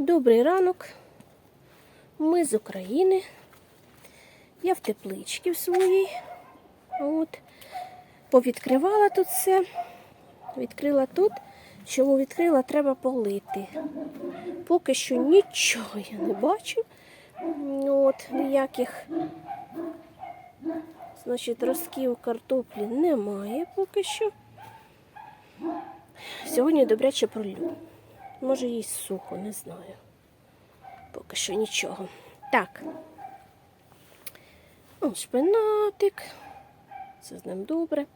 Добрий ранок. Ми з України. Я в тепличці в своїй. От. Повідкривала тут все. Відкрила тут. Чому відкрила, треба полити. Поки що нічого я не бачу. От, ніяких значить, ростків картоплі немає поки що. Сьогодні добряче пролю. Може, їй сухо, не знаю. Поки що нічого. Так. О, шпинатик. Все з ним добре.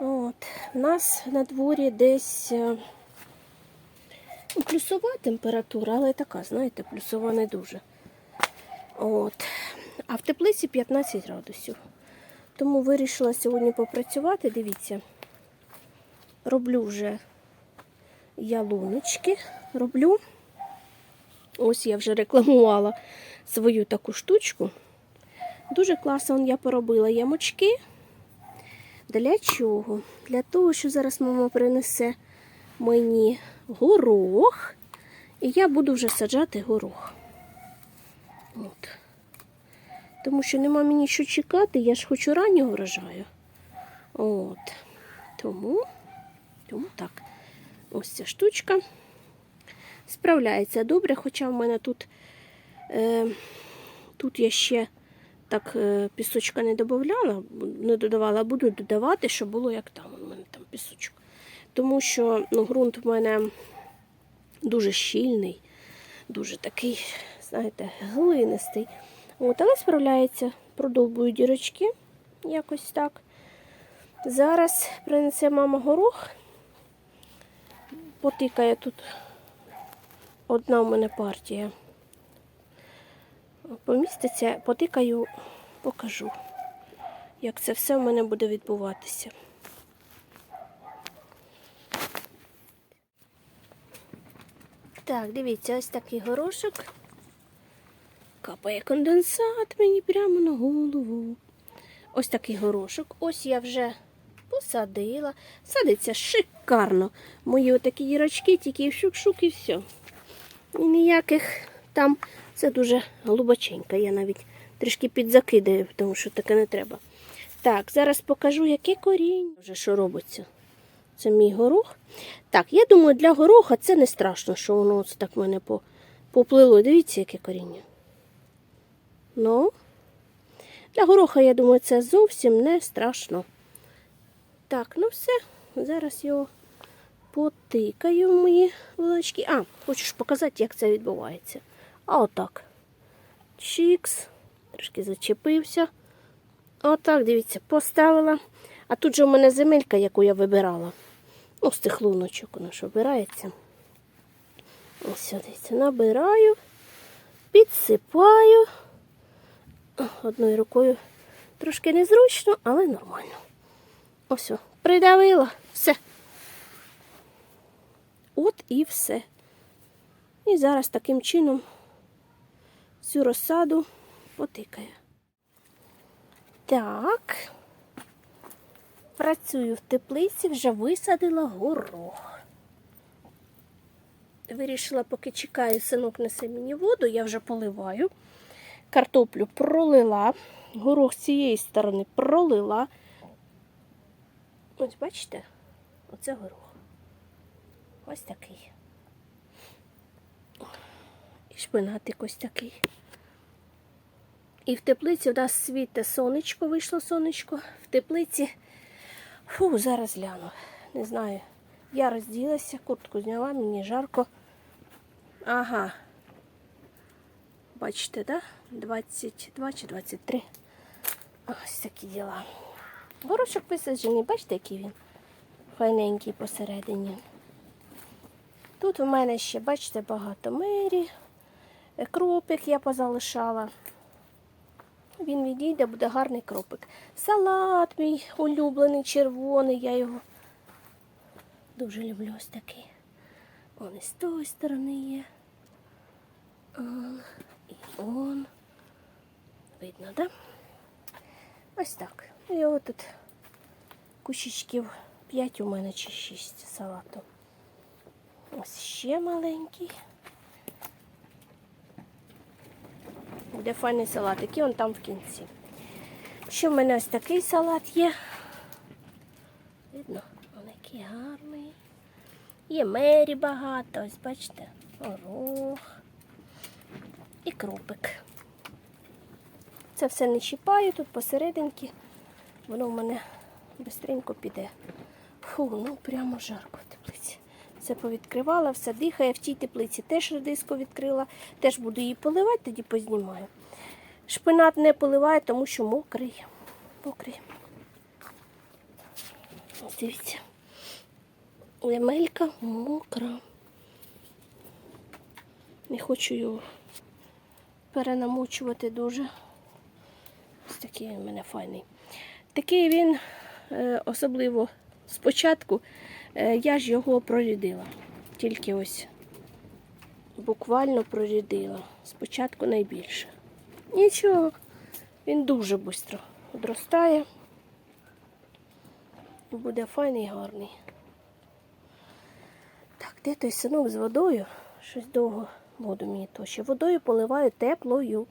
От. У нас на дворі десь е, плюсова температура, але така, знаєте, плюсова не дуже. От. А в теплиці 15 градусів. Тому вирішила сьогодні попрацювати. Дивіться, роблю вже ялуночки. Роблю. Ось я вже рекламувала свою таку штучку. Дуже класно я поробила ямочки. Для чого? Для того, що зараз мама принесе мені горох, і я буду вже саджати горох. От. Тому що нема мені що чекати, я ж хочу раннього врожаю. От. Тому, тому так. Ось ця штучка. Справляється добре, хоча в мене тут, е, тут я ще так е, пісочка не додавала, не додавала, буду додавати, щоб було як там. У мене там пісочок. Тому що ну, ґрунт в мене дуже щільний, дуже такий, знаєте, глинистий. От, але справляється, продовбую дірочки якось так. Зараз принесе мама горох, потикає тут одна в мене партія. Поміститься, потикаю, покажу, як це все в мене буде відбуватися. Так, дивіться, ось такий горошок. Капає конденсат мені прямо на голову. Ось такий горошок. Ось я вже посадила. Садиться шикарно. Мої отакі дірочки, тільки шук-шук і все. І ніяких там, це дуже глибоченько. Я навіть трішки підзакидаю, тому що таке не треба. Так, зараз покажу, яке коріння вже що робиться. Це мій горох. Так, я думаю, для гороха це не страшно, що воно ось так в мене поплило. Дивіться, яке коріння. Ну, для гороха, я думаю, це зовсім не страшно. Так, ну все, зараз його потикаю в мої волочки. А, хочу показати, як це відбувається. А отак. Чікс. Трошки зачепився. Отак, дивіться, поставила. А тут же в мене земелька, яку я вибирала. Ну, з цих луночок вона ж вибирається. Ось дивіться, набираю, підсипаю. Одною рукою трошки незручно, але нормально. Ось, придавила. Все. От і все. І зараз таким чином всю розсаду потикаю. Так. Працюю в теплиці, вже висадила горох. Вирішила, поки чекаю, синок несе мені воду, я вже поливаю. Картоплю пролила, горох з цієї сторони пролила. Ось бачите? Оце горох. Ось такий. І шпинатик ось такий. І в теплиці у нас світе сонечко, вийшло сонечко. В теплиці. Фу, зараз гляну. Не знаю. Я розділася, куртку зняла, мені жарко. Ага. Бачите, да? 22 чи 23. Ось такі діла. Горошок висаджений, бачите, який він файненький посередині. Тут у мене ще, бачите, багато мирі, Е, кропик я позалишала. Він відійде, буде гарний кропик. Салат мій улюблений, червоний, я його дуже люблю ось такий. Он і з тої сторони є. Он, і он. Видно, да? Ось так. Його тут кущичків 5 у мене чи 6 салату. Ось ще маленький. Де файний салат, який он там в кінці. Ще в мене ось такий салат є. Видно, він який гарний. Є мері багато, ось бачите, горох і крупик. Це все не чіпаю тут посерединки, воно в мене швидко піде. Фу, ну прямо жарко в теплиці. Все повідкривала, все дихає. В тій теплиці теж редиску відкрила, теж буду її поливати, тоді познімаю. Шпинат не поливаю, тому що мокрий. Мокрий. Дивіться. Лемелька мокра. Не хочу його перенамочувати дуже. Такий у мене файний. Такий він, е, особливо спочатку, е, я ж його прорядила. Тільки ось буквально прорядила. Спочатку найбільше. Нічого, він дуже швидко відростає. І буде файний і гарний. Так, де той синок з водою? Щось довго воду мені точить. Водою поливаю теплою.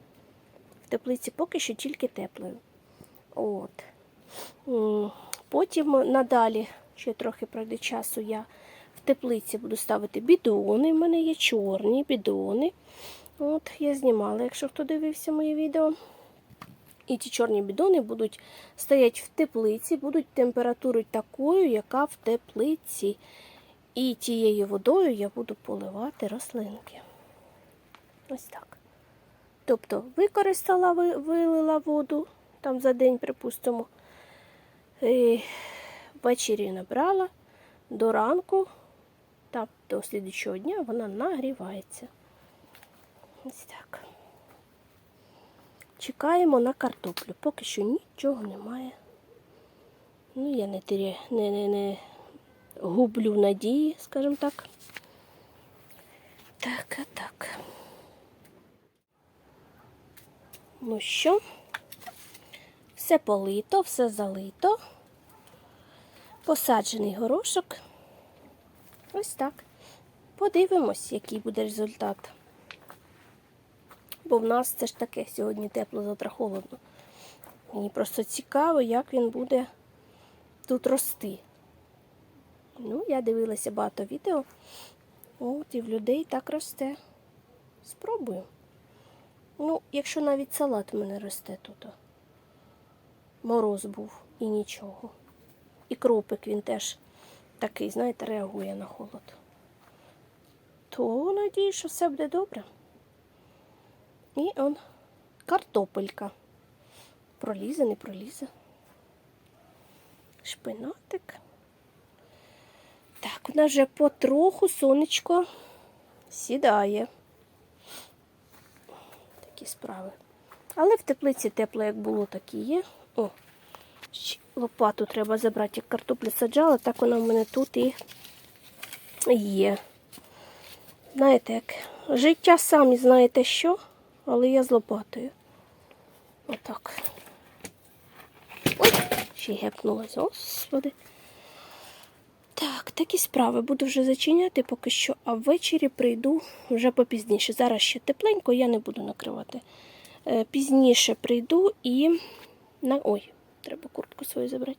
В теплиці поки що тільки теплою. От. Потім надалі, ще трохи пройде часу, я в теплиці буду ставити бідони. У мене є чорні бідони. От, я знімала, якщо хто дивився моє відео. І ті чорні бідони будуть стоять в теплиці, будуть температурою такою, яка в теплиці. І тією водою я буду поливати рослинки. Ось так. Тобто використала, вилила воду там за день, припустимо. І ввечері набрала до ранку, та до слідчого дня вона нагрівається. Ось так. Чекаємо на картоплю. Поки що нічого немає. Ну, я не, теря... не, не, не гублю надії, скажімо так. Так, а так. Ну що, все полито, все залито. Посаджений горошок. Ось так. Подивимось, який буде результат. Бо в нас це ж таке сьогодні тепло, завтра холодно. Мені просто цікаво, як він буде тут рости. Ну, я дивилася багато відео. От і в людей так росте. Спробую. Ну, якщо навіть салат в мене росте тут. Мороз був і нічого. І кропик він теж такий, знаєте, реагує на холод. То надію, що все буде добре. І он картопелька. Пролізе, не пролізе. Шпинатик. Так, у нас вже потроху сонечко сідає. Такі справи. Але в теплиці тепло, як було, так і є. О, лопату треба забрати, як картоплю саджала, так вона в мене тут і є. Знаєте, як життя самі знаєте що, але я з лопатою. Отак. Ой, ще й гепнулась, господи. Так, такі справи. Буду вже зачиняти поки що, а ввечері прийду вже попізніше. Зараз ще тепленько, я не буду накривати. Е, Пізніше прийду і на. Ой, треба куртку свою забрати.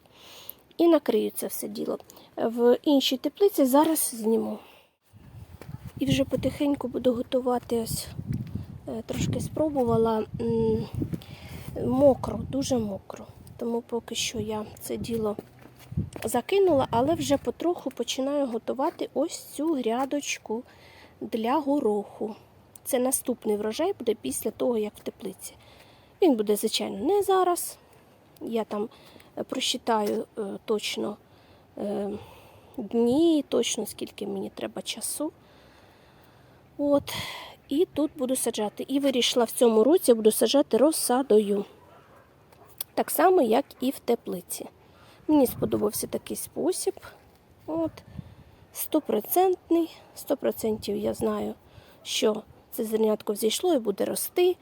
І накрию це все діло. В іншій теплиці зараз зніму. І вже потихеньку буду готувати ось. е, Трошки спробувала мокро, дуже мокро. Тому поки що я це діло закинула, але вже потроху починаю готувати ось цю грядочку для гороху. Це наступний врожай буде після того, як в теплиці. Він буде, звичайно, не зараз. Я там е, просчитаю е, точно е, дні, точно скільки мені треба часу. От. І тут буду саджати. І вирішила в цьому році буду саджати розсадою. Так само, як і в теплиці. Мені сподобався такий спосіб. От. Стопроцентний. Сто процентів я знаю, що це зернятко взійшло і буде рости,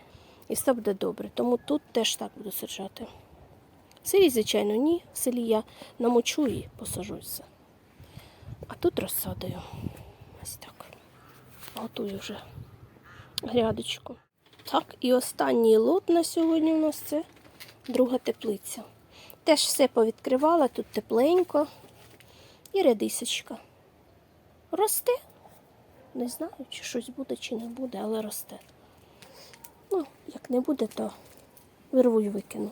і все буде добре. Тому тут теж так буду саджати. В селі, звичайно, ні. В селі я намочу і посажу все. А тут розсадою. Ось так. Готую вже грядочку. Так, і останній лот на сьогодні у нас це друга теплиця. Теж все повідкривала, тут тепленько. І редисочка. Росте. Не знаю, чи щось буде, чи не буде, але росте. Ну, як не буде, то вирву і викину.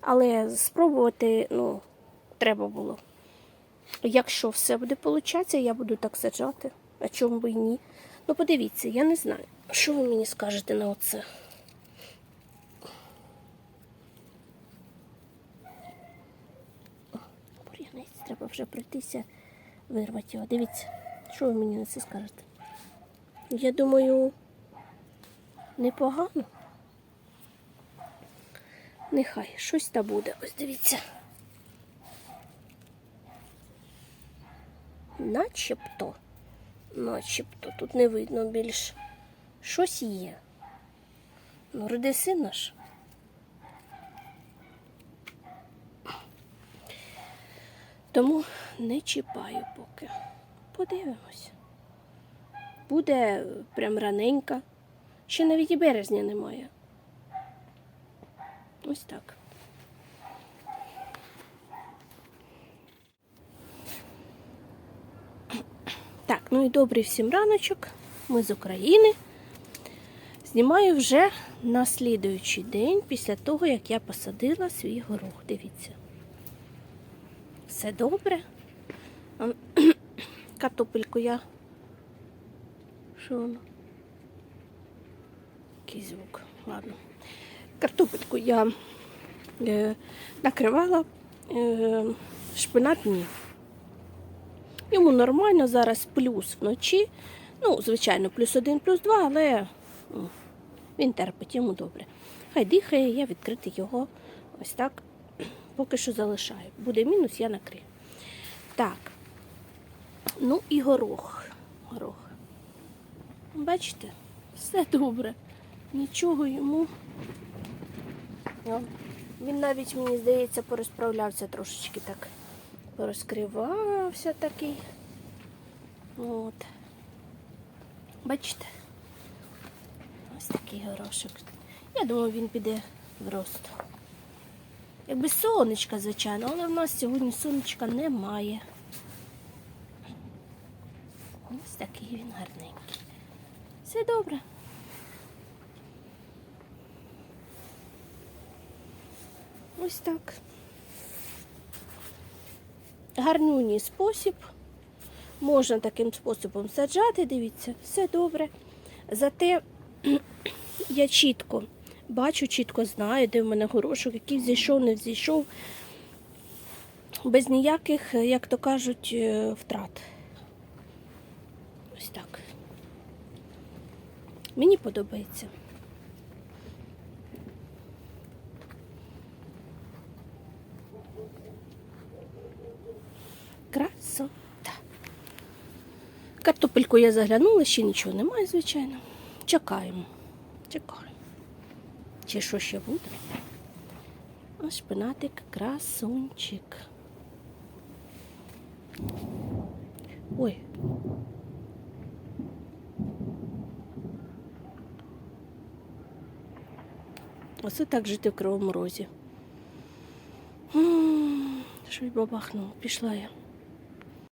Але спробувати, ну, треба було. Якщо все буде получатися, я буду так саджати. А чому би і ні? Ну, подивіться, я не знаю. Що ви мені скажете на оце? Треба вже пройтися, вирвати його. Дивіться, що ви мені на це скажете? Я думаю, непогано. Нехай щось та буде. Ось дивіться. Начебто, начебто, тут не видно більш. Щось є. Ну, редисина ж. Тому не чіпаю поки. Подивимось. Буде прям раненька. Ще навіть і березня немає. Ось так. Так, ну і добрий всім раночок. Ми з України. Знімаю вже на слідуючий день після того, як я посадила свій горох. Дивіться. Все добре. Картопельку я. Що воно? Який звук. Ладно. Картопельку я е, накривала, е, шпинат ні. Йому нормально зараз плюс вночі. Ну, звичайно, плюс один, плюс два, але він терпить, йому добре. Хай дихає, я відкрити його ось так поки що залишаю. Буде мінус, я накрию. Так. Ну і горох. Горох. Бачите, все добре. Нічого йому. О, Він навіть, мені здається, порозправлявся трошечки так. Порозкривався такий. От. Бачите? Ось такий горошок. Я думаю, він піде в рост. Якби сонечка, звичайно, але в нас сьогодні сонечка немає. Ось такий він гарненький. Все добре. Ось так. Гарнюній спосіб. Можна таким способом саджати, дивіться, все добре. Зате я чітко бачу, чітко знаю, де в мене горошок, який зійшов, не взійшов. Без ніяких, як то кажуть, е, втрат. Ось так. Мені подобається. Красота. Картопельку я заглянула, ще нічого немає, звичайно. Чекаємо. Чекаємо. Чи що ще буде? А шпинатик красунчик. Ой. Оце так жити в Кривому Розі. Щось бабахнуло. Пішла я.